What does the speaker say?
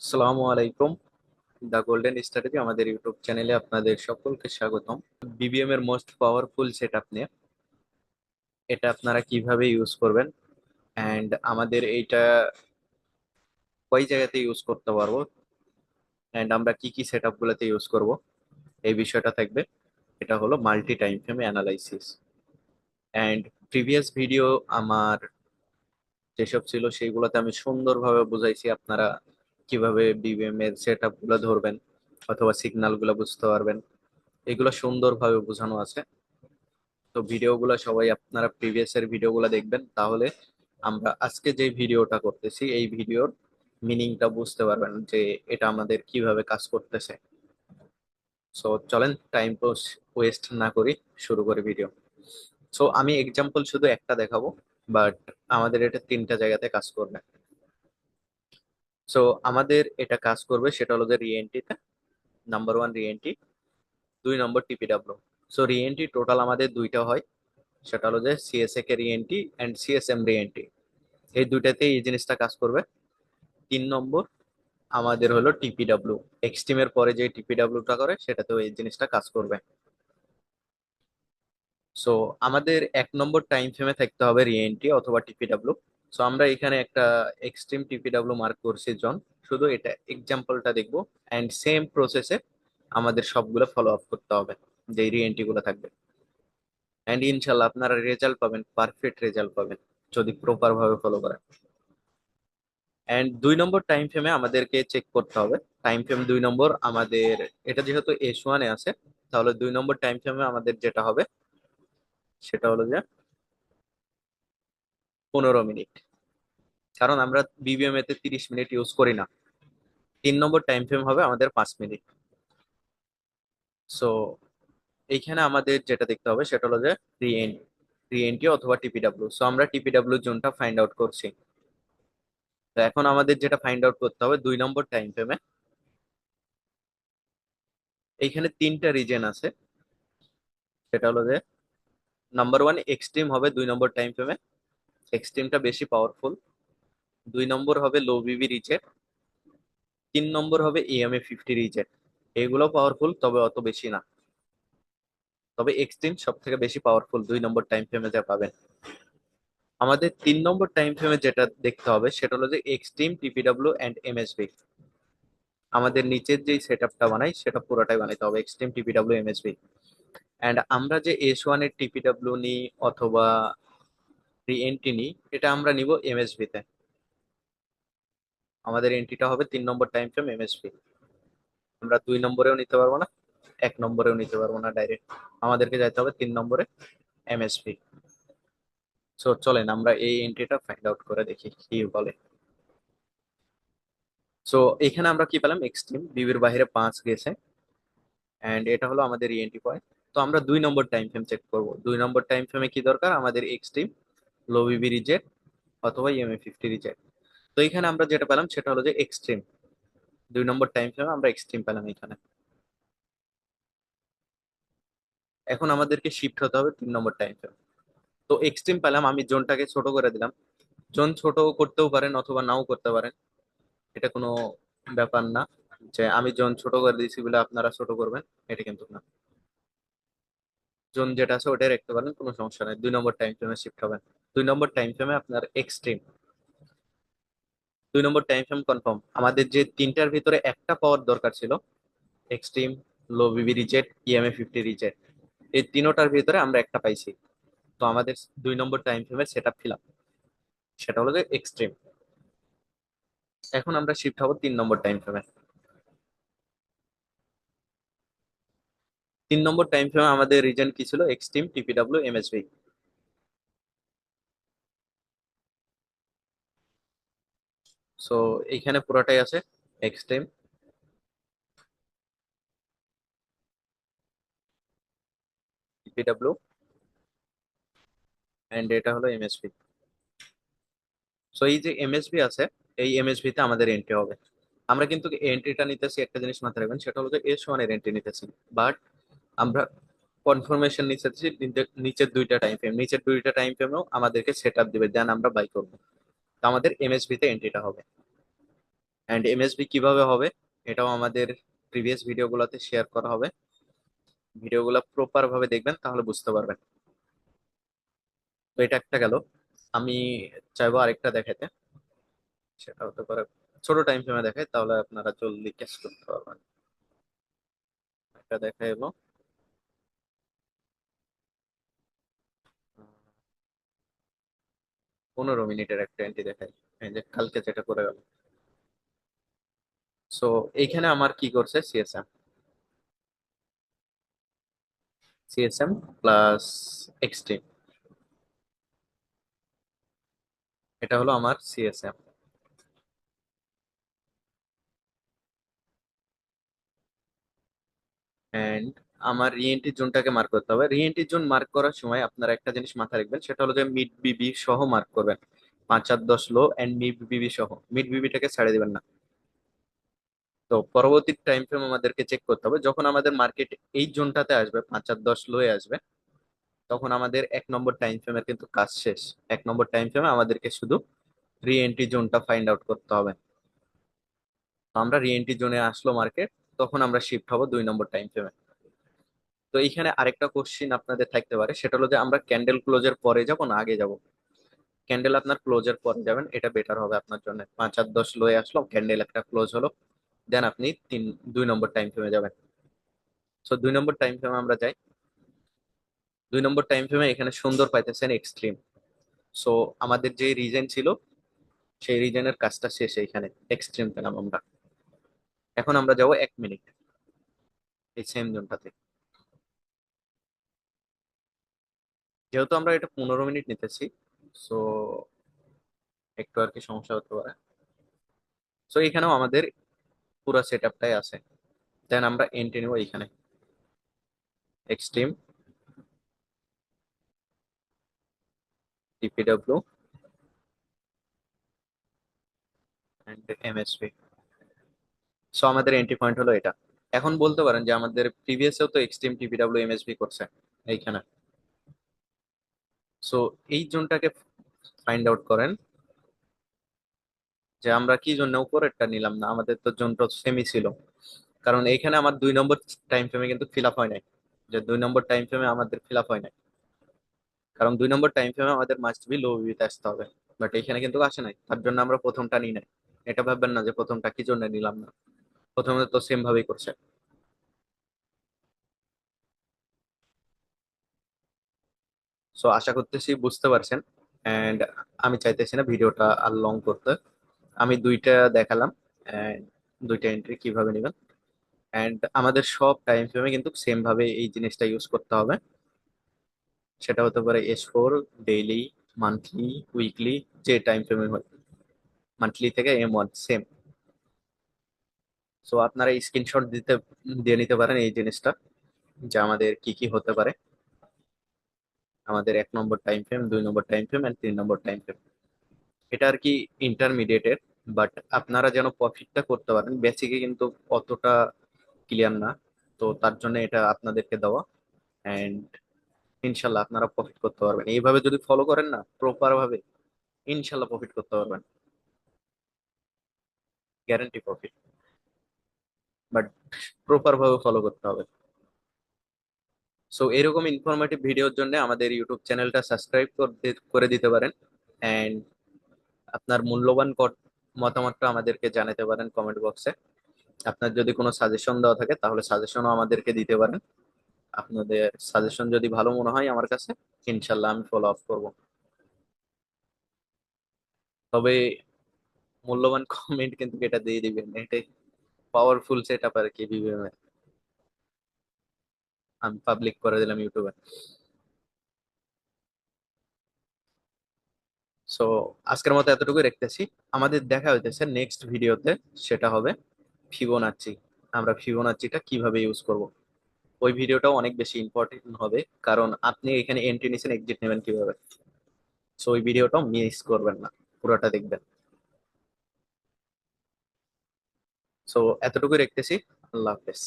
আসসালামু আলাইকুম। The golden strategy আমাদের ইউটিউব চ্যানেলে আপনাদের সকলকে স্বাগতম। বিবিএম এর মোস্ট পাওয়ারফুল সেটআপ নিয়ে। এটা আপনারা কীভাবে ইউজ করবেন? অ্যান্ড আমাদের এইটা কয় জায়গাতে ইউজ করতে পারব? অ্যান্ড আমরা কি কি সেটআপ গুলোতে ইউজ করব? এই বিষয়টা থাকবে। এটা হলো multi time frame analysis and previous video আমার যেসব ছিল সেইগুলোতে আমি সুন্দরভাবে বুঝাইছি। আপনারা কীভাবে বিবিএম এর সেটআপগুলো ধরবেন অথবা সিগন্যালগুলো বুঝতে পারবেন, এগুলো সুন্দরভাবে বোঝানো আছে। তো ভিডিওগুলো সবাই আপনারা প্রিভিয়াস এর ভিডিওগুলো দেখবেন, তাহলে আমরা আজকে যে ভিডিওটা করতেছি, এই ভিডিওর মিনিংটা বুঝতে পারবেন যে এটা আমাদের কীভাবে কাজ করতেছে। সো চলেন টাইম ওয়েস্ট না করি, শুরু করি ভিডিও সো আমি এক্সাম্পল শুধু একটা দেখাবো বাট আমাদের এটা তিনটা জায়গাতে কাজ করবে। সো আমাদের এটা কাজ করবে, সেটা হলো যে রিএনটিতে নাম্বার ওয়ান রিএনটি দুই নম্বর টিপিডাব্লিউ সো রিএনটি টোটাল আমাদের দুইটা হয়, সেটা হলো যে সিএসএ কে রিএনটি অ্যান্ড সিএসএম রিএনটি এই দুইটাতেই এই জিনিসটা কাজ করবে। তিন নম্বর আমাদের হলো টিপিডাব্লিউ এক্সট্রিমের পরে যে টিপিডাব্লিউটা করে, সেটাতেও এই জিনিসটা কাজ করবে। সো আমাদের এক নম্বর টাইম ফ্রেমে থাকতে হবে রিএনটি অথবা টিপিডাব্লিউ সো আমরা এখানে একটা এক্সট্রিম টিপিডাব্লিউ মার্ক করছি জন শুধু এটা এক্সাম্পলটা দেখব অ্যান্ড সেম প্রসেসে আমাদের সবগুলো ফলো আপ করতে হবে, যে রিএনটি গুলো থাকবে। অ্যান্ড ইনশাল্লাহ আপনারা রেজাল্ট পাবেন পারফেক্ট রেজাল্ট পাবেন, যদি প্রপার ভাবে ফলো করেন। অ্যান্ড দুই নম্বর টাইম ফ্রেমে আমাদেরকে চেক করতে হবে। টাইম ফ্রেম দুই নম্বর আমাদের, এটা যেহেতু এস ওয়ানে আছে, তাহলে দুই নম্বর টাইম ফ্রেমে আমাদের যেটা হবে, সেটা হলো যে পনেরো মিনিট। কারণ আমরা বিবিএম এতে তিরিশ মিনিট ইউজ করি না। তিন নম্বর টাইম ফ্রেম হবে আমাদের পাঁচ মিনিট। সো এইখানে আমাদের যেটা দেখতে হবে সেটা হলো যে রিএন রিএনটি অথবা টিপিডাব্লিউ সো আমরা টিপিডাব্লিউ জোনটা ফাইন্ড আউট করছি। তো এখন আমাদের যেটা ফাইন্ড আউট করতে হবে, দুই নম্বর টাইম ফ্রেমে এইখানে তিনটা রিজেন আছে। সেটা হলো যে নাম্বার ওয়ান এক্সট্রিম হবে দুই নম্বর টাইম ফ্রেমে এক্সট্রিমটা বেশি পাওয়ারফুল দুই নম্বর হবে লো বিবি রিজেট তিন নম্বর হবে ইএমএ ফিফটি রিজেট এগুলো পাওয়ারফুল তবে অত বেশি না। তবে এক্সট্রিম সব থেকে বেশি পাওয়ারফুল দুই নম্বর টাইম ফ্রেমে যা পাবেন। আমাদের তিন নম্বর টাইম ফ্রেমে যেটা দেখতে হবে, সেটা হলো যে এক্সট্রিম টিপিডাব্লিউ অ্যান্ড এমএসবি আমাদের নিচের যেই সেট আপটা বানাই, সেটা পুরোটাই বানাইতে হবে এক্সট্রিম টিপিডাব্লিউ এমএসবি অ্যান্ড আমরা যে এস ওয়ানের টিপিডাব্লিউ নিই, অথবা রিএনটি নিই, এটা আমরা নিব এমএসবি তে। আমাদের এন্ট্রিটা হবে তিন নম্বর টাইম ফ্রেম এমএসবি আমরা দুই নম্বরেও নিতে পারব না, এক নম্বরেও নিতে পারব না ডাইরেক্ট আমাদেরকে যাইতে হবে তিন নম্বরে এমএসপি সো চলেন আমরা এই এন্ট্রিটা ফাইন্ড আউট করে দেখি কি বলে। সো এখানে আমরা কি পেলাম? এক্সট্রিম বিবির বাইরে পাঁচ গেছে। অ্যান্ড এটা হলো আমাদের ইএনটি পয়েন্ট তো আমরা দুই নম্বর টাইম ফ্রেম চেক করব। দুই নম্বর টাইম ফ্রেমে কি দরকার? আমাদের এক্সট্রিম লো বিবি রিজেট অথবা ইএমএ ফিফটি রিজেট তো এখানে আমরা যেটা পেলাম সেটা হলো যে এক্সট্রিম দুই নম্বর টাইম ফ্রেমে আমরা এক্সট্রিম পেলাম এখানে। এখন আমাদেরকে শিফট হতে হবে তিন নম্বর টাইম ফ্রেম তো এক্সট্রিম পেলাম, আমি জোনটাকে ছোট করে দিলাম। জোন ছোট করতেও পারেন অথবা নাও করতে পারেন। এটা কোনো ব্যাপার না যে আমি জোন ছোট করে দিয়েছি বলে আপনারা ছোট করবেন, এটা কিন্তু না। জোন যেটা আছে ওটাই রাখতে পারেন, কোনো সমস্যা নেই। দুই নম্বর টাইম ফ্রেমে শিফট হবেন। দুই নম্বর টাইম ফ্রেমে আপনার এক্সট্রিম দুই নম্বর টাইম ফ্রেম কনফার্ম আমাদের যে তিনটার ভিতরে একটা পাওয়ার দরকার ছিল এক্সট্রিম লো বিবি রিজেট ইএমএ ফিফটি রিজেট এই তিনোটার ভিতরে আমরা একটা পাইছি। তো আমাদের দুই নম্বর টাইম ফ্রেমের সেট আপ ফিলাম সেটা হলো যে এক্সট্রিম এখন আমরা শিফট হব তিন নম্বর টাইম ফ্রেমে তিন নম্বর টাইম ফ্রেমে আমাদের রিজেন্ট কি ছিল? এক্সট্রিম টিপিডাব্লিউ এমএসবি সো এইখানে পুরোটাই আছে এক্সট্রিম টিপিডাব্লিউ এন্ড এটা হলো এমএসবি সো এই যে এমএসবি আছে, এই এমএসবি তে আমাদের এন্ট্রি হবে। আমরা কিন্তু এন্ট্রিটা নিতেছি, একটা জিনিস মাথায় রাখবেন, সেটা হলো যে এস ওয়ানের এন্ট্রি নিতেছি। বাট আমরা কনফার্মেশন নিতেছি নিচের দুইটা টাইম ফ্রেম নিচের দুইটা টাইম ফ্রেমেও আমাদেরকে সেট আপ দিবে দেন আমরা বাই করব। তো আমাদের এমএসবি তে এন্ট্রিটা হবে। অ্যান্ড এমএসবি কীভাবে হবে, এটাও আমাদের প্রিভিয়াস ভিডিওগুলোতে শেয়ার করা হবে। ভিডিওগুলো প্রপার ভাবে দেখবেন, তাহলে বুঝতে পারবেন। তো এটা একটা গেল। আমি চাইব আরেকটা দেখাতে সেটা হতে পারে ছোট টাইম ফ্রেমে দেখায় তাহলে আপনারা জলদি ক্যাচ করতে পারবেন। একটা দেখাইবো। পনেরো মিনিটের একটা এন্ট্রি দেখাই। এই যে কালকে যেটা করে গেল। সো এইখানে আমার কি করছে? সিএসএম সিএসএম প্লাস এক্সট্রিম এটা হলো আমার সিএসএম এন্ড আমার রিএনটি জোনটাকে মার্ক করতে হবে। রিএনটি জোন মার্ক করার সময় আপনারা একটা জিনিস মাথায় রাখবেন, সেটা হলো যে মিড বিবি সহ মার্ক করবেন। পাঁচ আর দশ লো এন্ড মিড বিবি সহ। মিড বিবিটাকে ছাড়ে দিবেন না। তো পরবর্তী টাইম ফ্রেম আমাদেরকে চেক করতে হবে। যখন আমাদের মার্কেট এই জোনটাতে আসবে, পাঁচ আর দশ লোয়ে আসবে, তখন আমাদের এক নম্বর টাইম ফ্রেমের কিন্তু কাজ শেষ। এক নম্বর টাইম ফ্রেমে আমাদেরকে শুধু রি এন্ট্রি জোনটা ফাইন্ড আউট করতে হবে। আমরা রি এন্ট্রি জোনে আসলো মার্কেট তখন আমরা শিফট হব দুই নম্বর টাইম ফ্রেমে তো এইখানে আরেকটা কোশ্চিন আপনাদের থাকতে পারে। সেটা হলো যে আমরা ক্যান্ডেল ক্লোজের পরে যাব না আগে যাব? ক্যান্ডেল আপনার ক্লোজের পরে যাবেন, এটা বেটার হবে আপনার জন্য। পাঁচ আর দশ লোয়ে আসলো ক্যান্ডেল একটা ক্লোজ হলো দেন আপনি তিন, দুই নম্বর টাইম ফ্রেমে যাবেন। সো দুই নম্বর টাইম ফ্রেমে আমরা যাই। দুই নম্বর টাইম ফ্রেমে এখানে সুন্দর পাইতেছেন এক্সট্রিম সো আমাদের যে রিজেন ছিল, সেই রিজনের কাজটা শেষ এইখানে এক্সট্রিম পেলাম আমরা। এখন আমরা যাব এক মিনিট এই সেম জোনটাতে যেহেতু আমরা এটা পনেরো মিনিট নিতেছি সো একটু আর কি সমস্যা হতে পারে। সো এখানেও আমাদের পুরো সেট আপটাই আছে। দেন আমরা এন্ট্রি নেব এইখানে। Extreme TPW and MSP so আমাদের এন্ট্রি পয়েন্ট হলো এটা। এখন বলতে পারেন যে আমাদের প্রিভিয়াসেও তো এক্সট্রিম টিপিডব্লিউ এমএসপি করছে, এইখানে। সো এই জোনটাকে ফাইন্ড আউট করেন যে আমরা কি জন্য উপরেরটা নিলাম না, আমাদের তো জোনটা সেমি ছিল। কারণ এখানে আমার দুই নম্বর টাইম ফ্রেমে কিন্তু ফিল আপ হয় নাই। যে দুই নম্বর টাইম ফ্রেমে আমাদের ফিল আপ হয় নাই। কারণ দুই নম্বর টাইম ফ্রেমে আমাদের মাস্ট বি লো ভিউতে আসতে হবে। বাট এখানে কিন্তু আসে নাই। তার জন্য আমরা প্রথমটা নিই নাই। এটা ভাববেন না যে প্রথমটা কি জন্য নিলাম না। প্রথমে তো সেম ভাবেই করছে। সো আশা করতেছি বুঝতে পারছেন। এন্ড আমি চাইতেছি না ভিডিওটা আর লং করতে। আমি দুইটা দেখালাম and দুইটা এন্ট্রি কীভাবে নেবেন। এন্ড আমাদের সব টাইম ফ্রেমে কিন্তু সেম ভাবে এই জিনিসটা ইউজ করতে হবে। সেটা হতে পারে S four daily monthly weekly যে টাইম ফ্রেমে হয়। মান্থলি থেকে এম ওয়ান সেম সো আপনারা স্ক্রিনশট দিতে, দিয়ে নিতে পারেন এই জিনিসটা। যে আমাদের কি কি হতে পারে। আমাদের এক নম্বর টাইম ফ্রেম দুই নম্বর টাইম ফ্রেম এন্ড তিন নম্বর টাইম ফ্রেম এটা আর কি ইন্টারমিডিয়েটের বাট আপনারা যেন প্রফিটটা করতে পারেন বেসিকে কিন্তু অতটা ক্লিয়ার না। তো তার জন্য এটা আপনাদেরকে দেওয়া অ্যান্ড ইনশাল্লাহ আপনারা প্রফিট করতে পারবেন। এইভাবে যদি ফলো করেন না প্রপার ভাবে ইনশাল্লাহ প্রফিট করতে পারবেন। গ্যারান্টি প্রফিট বাট প্রপার ভাবে ফলো করতে হবে। সো এরকম ইনফরমেটিভ ভিডিওর জন্য আমাদের ইউটিউব চ্যানেলটা সাবস্ক্রাইব করে দিতে পারেন অ্যান্ড আপনার মূল্যবান মতামতটা আমাদেরকে জানাতে পারেন কমেন্ট বক্সে আপনার যদি কোনো সাজেশন দেওয়া থাকে তাহলে সাজেশনও আমাদেরকে দিতে পারেন। আপনাদের সাজেশন যদি ভালো মনে হয় আমার কাছে, ইনশাল্লাহ আমি ফলো আপ করব। তবে মূল্যবান কমেন্ট কিন্তু এটা দিয়ে দিবেন, এটাই পাওয়ারফুল সেট আপ আর কি বিবিএম আমি পাবলিক করে দিলাম ইউটিউবে। সো আজকের মতো এতটুকুই রাখতেছি আমাদের দেখা হইতেছে নেক্সট ভিডিওতে সেটা হবে ফিবোনাচ্চি আমরা ফিবোনাচ্চিটা কীভাবে ইউজ করব? ওই ভিডিওটাও অনেক বেশি ইম্পর্টেন্ট হবে, কারণ আপনি এখানে এন্ট্রি নিছেন এক্সিট নেবেন কীভাবে? সো ওই ভিডিওটাও মিস করবেন না, পুরোটা দেখবেন। সো এতটুকুই রাখতেছি আল্লাহ হাফেজ।